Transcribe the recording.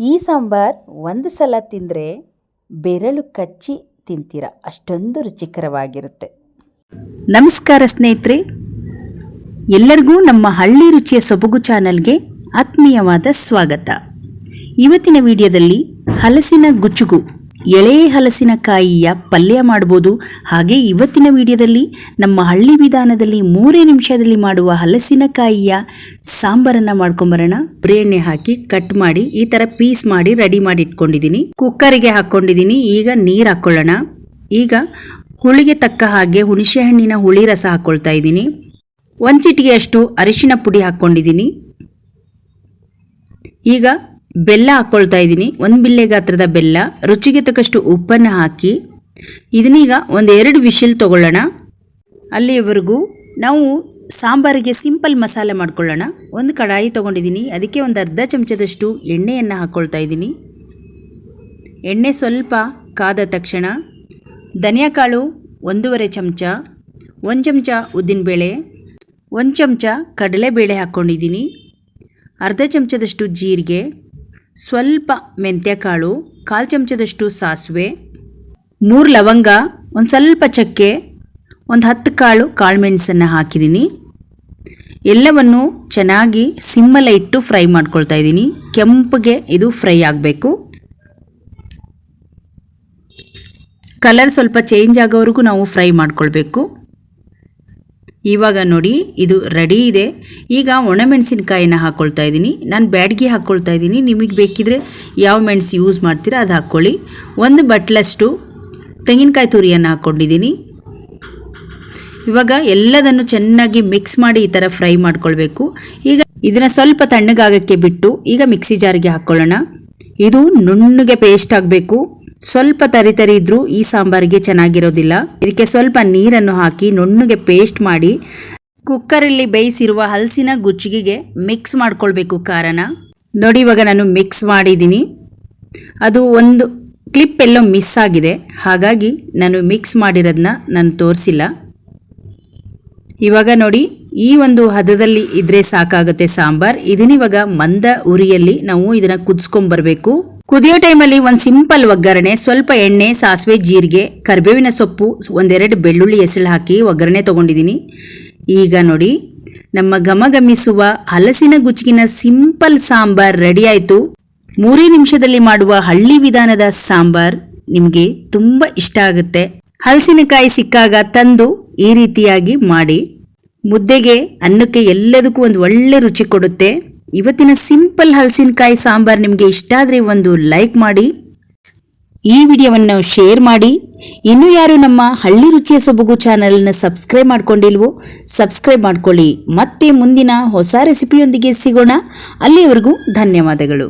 ಈ ಸಾಂಬಾರ್ ಒಂದು ಸಲ ತಿಂದರೆ ಬೆರಳು ಕಚ್ಚಿ ತಿಂತೀರ. ಅಷ್ಟೊಂದು ರುಚಿಕರವಾಗಿರುತ್ತೆ. ನಮಸ್ಕಾರ ಸ್ನೇಹಿತರೆ. ಎಲ್ಲರಿಗೂ ನಮ್ಮ ಹಳ್ಳಿ ರುಚಿಯ ಸೊಬಗು ಚಾನಲ್ಗೆ ಆತ್ಮೀಯವಾದ ಸ್ವಾಗತ. ಇವತ್ತಿನ ವಿಡಿಯೋದಲ್ಲಿ ಹಲಸಿನ ಗುಚ್ಚುಗು ಎಳೆ ಹಲಸಿನಕಾಯಿಯ ಪಲ್ಯ ಮಾಡ್ಬೋದು. ಹಾಗೆ ಇವತ್ತಿನ ವಿಡಿಯೋದಲ್ಲಿ ನಮ್ಮ ಹಳ್ಳಿ ವಿಧಾನದಲ್ಲಿ ಮೂರೇ ನಿಮಿಷದಲ್ಲಿ ಮಾಡುವ ಹಲಸಿನಕಾಯಿಯ ಸಾಂಬಾರನ್ನು ಮಾಡ್ಕೊಂಬರೋಣ. ಎಣ್ಣೆ ಹಾಕಿ ಕಟ್ ಮಾಡಿ ಈ ಥರ ಪೀಸ್ ಮಾಡಿ ರೆಡಿ ಮಾಡಿ ಇಟ್ಕೊಂಡಿದ್ದೀನಿ. ಕುಕ್ಕರಿಗೆ ಹಾಕ್ಕೊಂಡಿದ್ದೀನಿ ಈಗ ನೀರು ಹಾಕ್ಕೊಳ್ಳೋಣ ಈಗ ಹುಳಿಗೆ ತಕ್ಕ ಹಾಗೆ ಹುಣಸೆ ಹಣ್ಣಿನ ಹುಳಿ ರಸ ಹಾಕ್ಕೊಳ್ತಾ ಇದ್ದೀನಿ. ಒಂದು ಚಿಟಿಗೆಯಷ್ಟು ಅರಿಶಿನ ಪುಡಿ ಹಾಕ್ಕೊಂಡಿದ್ದೀನಿ ಈಗ ಬೆಲ್ಲ ಹಾಕ್ಕೊಳ್ತಾ ಇದ್ದೀನಿ. ಒಂದು ಬಿಲ್ಲೆ ಗಾತ್ರದ ಬೆಲ್ಲ, ರುಚಿಗೆ ತಕ್ಕಷ್ಟು ಉಪ್ಪನ್ನು ಹಾಕಿ, ಇದನ್ನೀಗ ಒಂದು ಎರಡು ವಿಶಿಲ್ ತಗೊಳ್ಳೋಣ. ಅಲ್ಲಿಯವರೆಗೂ ನಾವು ಸಾಂಬಾರಿಗೆ ಸಿಂಪಲ್ ಮಸಾಲೆ ಮಾಡ್ಕೊಳ್ಳೋಣ. ಒಂದು ಕಡಾಯಿ ತೊಗೊಂಡಿದ್ದೀನಿ. ಅದಕ್ಕೆ ಒಂದು ಅರ್ಧ ಚಮಚದಷ್ಟು ಎಣ್ಣೆಯನ್ನು ಹಾಕ್ಕೊಳ್ತಾ ಇದ್ದೀನಿ. ಎಣ್ಣೆ ಸ್ವಲ್ಪ ಕಾದ ತಕ್ಷಣ ಧನಿಯಾಕಾಳು ಒಂದೂವರೆ ಚಮಚ, ಒಂದು ಚಮಚ ಉದ್ದಿನಬೇಳೆ ಒಂದು ಚಮಚ ಕಡಲೆಬೇಳೆ ಹಾಕ್ಕೊಂಡಿದ್ದೀನಿ ಅರ್ಧ ಚಮಚದಷ್ಟು ಜೀರಿಗೆ ಸ್ವಲ್ಪ ಮೆಂತ್ಯಕಾಳು, ಕಾಲು ಚಮಚದಷ್ಟು ಸಾಸಿವೆ, ಮೂರು ಲವಂಗ, ಒಂದು ಸ್ವಲ್ಪ ಚಕ್ಕೆ, ಒಂದು ಹತ್ತು ಕಾಳು ಕಾಳುಮೆಣಸನ್ನು ಹಾಕಿದ್ದೀನಿ ಎಲ್ಲವನ್ನು ಚೆನ್ನಾಗಿ ಸಿಮ್ಮಲ್ಲ ಇಟ್ಟು ಫ್ರೈ ಮಾಡ್ಕೊಳ್ತಾ ಇದ್ದೀನಿ. ಕೆಂಪಗೆ ಇದು ಫ್ರೈ ಆಗಬೇಕು. ಕಲರ್ ಸ್ವಲ್ಪ ಚೇಂಜ್ ಆಗೋವರೆಗೂ ನಾವು ಫ್ರೈ ಮಾಡ್ಕೊಳ್ಬೇಕು. ಇವಾಗ ನೋಡಿ, ಇದು ರೆಡಿ ಇದೆ. ಈಗ ಒಣಮೆಣಸಿನ್ಕಾಯಿನ ಹಾಕ್ಕೊಳ್ತಾ ಇದ್ದೀನಿ. ನಾನು ಬ್ಯಾಡ್ಗೆ ಹಾಕ್ಕೊಳ್ತಾ ಇದ್ದೀನಿ. ನಿಮಗೆ ಬೇಕಿದ್ರೆ ಯಾವ ಮೆಣಸು ಯೂಸ್ ಮಾಡ್ತೀರಾ ಅದು ಹಾಕ್ಕೊಳ್ಳಿ. ಒಂದು ಬಟ್ಲಷ್ಟು ತೆಂಗಿನಕಾಯಿ ತುರಿಯನ್ನು ಹಾಕ್ಕೊಂಡಿದ್ದೀನಿ ಇವಾಗ ಎಲ್ಲದನ್ನು ಚೆನ್ನಾಗಿ ಮಿಕ್ಸ್ ಮಾಡಿ ಈ ಥರ ಫ್ರೈ ಮಾಡ್ಕೊಳ್ಬೇಕು. ಈಗ ಇದನ್ನು ಸ್ವಲ್ಪ ತಣ್ಣಗಾಗಕ್ಕೆ ಬಿಟ್ಟು ಈಗ ಮಿಕ್ಸಿ ಜಾರಿಗೆ ಹಾಕ್ಕೊಳ್ಳೋಣ. ಇದು ನುಣ್ಣಗೆ ಪೇಸ್ಟ್ ಆಗಬೇಕು. ಸ್ವಲ್ಪ ತರಿತರಿ ತರಿ ಇದ್ರೂ ಈ ಸಾಂಬಾರಿಗೆ ಚೆನ್ನಾಗಿರೋದಿಲ್ಲ. ಇದಕ್ಕೆ ಸ್ವಲ್ಪ ನೀರನ್ನು ಹಾಕಿ ನುಣ್ಣಗೆ ಪೇಸ್ಟ್ ಮಾಡಿ, ಕುಕ್ಕರಲ್ಲಿ ಬೇಯಿಸಿರುವ ಹಲಸಿನ ಗುಚ್ಚಿಗೆಗೆ ಮಿಕ್ಸ್ ಮಾಡ್ಕೊಳ್ಬೇಕು ಖಾರನ. ನೋಡಿ ಇವಾಗ ನಾನು ಮಿಕ್ಸ್ ಮಾಡಿದ್ದೀನಿ. ಅದು ಒಂದು ಕ್ಲಿಪ್ ಎಲ್ಲೋ ಮಿಸ್ ಆಗಿದೆ. ಹಾಗಾಗಿ ನಾನು ಮಿಕ್ಸ್ ಮಾಡಿರೋದನ್ನ ನಾನು ತೋರಿಸಿಲ್ಲ. ಇವಾಗ ನೋಡಿ, ಈ ಒಂದು ಹದದಲ್ಲಿ ಇದ್ರೆ ಸಾಕಾಗುತ್ತೆ ಸಾಂಬಾರ್. ಇದನ್ನಿವಾಗ ಮಂದ ಉರಿಯಲ್ಲಿ ನಾವು ಇದನ್ನು ಕುದಿಸ್ಕೊಂಬರ್ಬೇಕು. ಕುದಿಯೋ ಟೈಮಲ್ಲಿ ಒಂದು ಸಿಂಪಲ್ ಒಗ್ಗರಣೆ, ಸ್ವಲ್ಪ ಎಣ್ಣೆ, ಸಾಸಿವೆ, ಜೀರಿಗೆ, ಕರಿಬೇವಿನ ಸೊಪ್ಪು, ಒಂದೆರಡು ಬೆಳ್ಳುಳ್ಳಿ ಹೆಸಳು ಹಾಕಿ ಒಗ್ಗರಣೆ ತೊಗೊಂಡಿದ್ದೀನಿ. ಈಗ ನೋಡಿ, ನಮ್ಮ ಘಮಘಮಿಸುವ ಹಲಸಿನ ಗುಚ್ಚಿಗಿನ ಸಿಂಪಲ್ ಸಾಂಬಾರ್ ರೆಡಿ ಆಯಿತು. ಮೂರೇ ನಿಮಿಷದಲ್ಲಿ ಮಾಡುವ ಹಳ್ಳಿ ವಿಧಾನದ ಸಾಂಬಾರ್ ನಿಮಗೆ ತುಂಬ ಇಷ್ಟ ಆಗುತ್ತೆ. ಹಲಸಿನಕಾಯಿ ಸಿಕ್ಕಾಗ ತಂದು ಈ ರೀತಿಯಾಗಿ ಮಾಡಿ. ಮುದ್ದೆಗೆ ಅನ್ನಕ್ಕೆ ಎಲ್ಲದಕ್ಕೂ ಒಂದು ಒಳ್ಳೆ ರುಚಿ ಕೊಡುತ್ತೆ. ಇವತ್ತಿನ ಸಿಂಪಲ್ ಹಲಸಿನಕಾಯಿ ಸಾಂಬಾರ್ ನಿಮಗೆ ಇಷ್ಟ ಆದರೆ ಒಂದು ಲೈಕ್ ಮಾಡಿ, ಈ ವಿಡಿಯೋವನ್ನು ಶೇರ್ ಮಾಡಿ. ಇನ್ನೂ ಯಾರು ನಮ್ಮ ಹಳ್ಳಿ ರುಚಿಯ ಸೊಬಗು ಚಾನಲನ್ನು ಸಬ್ಸ್ಕ್ರೈಬ್ ಮಾಡ್ಕೊಂಡಿಲ್ವೋ, ಸಬ್ಸ್ಕ್ರೈಬ್ ಮಾಡ್ಕೊಳ್ಳಿ. ಮತ್ತೆ ಮುಂದಿನ ಹೊಸ ರೆಸಿಪಿಯೊಂದಿಗೆ ಸಿಗೋಣ. ಅಲ್ಲಿಯವರೆಗೂ ಧನ್ಯವಾದಗಳು.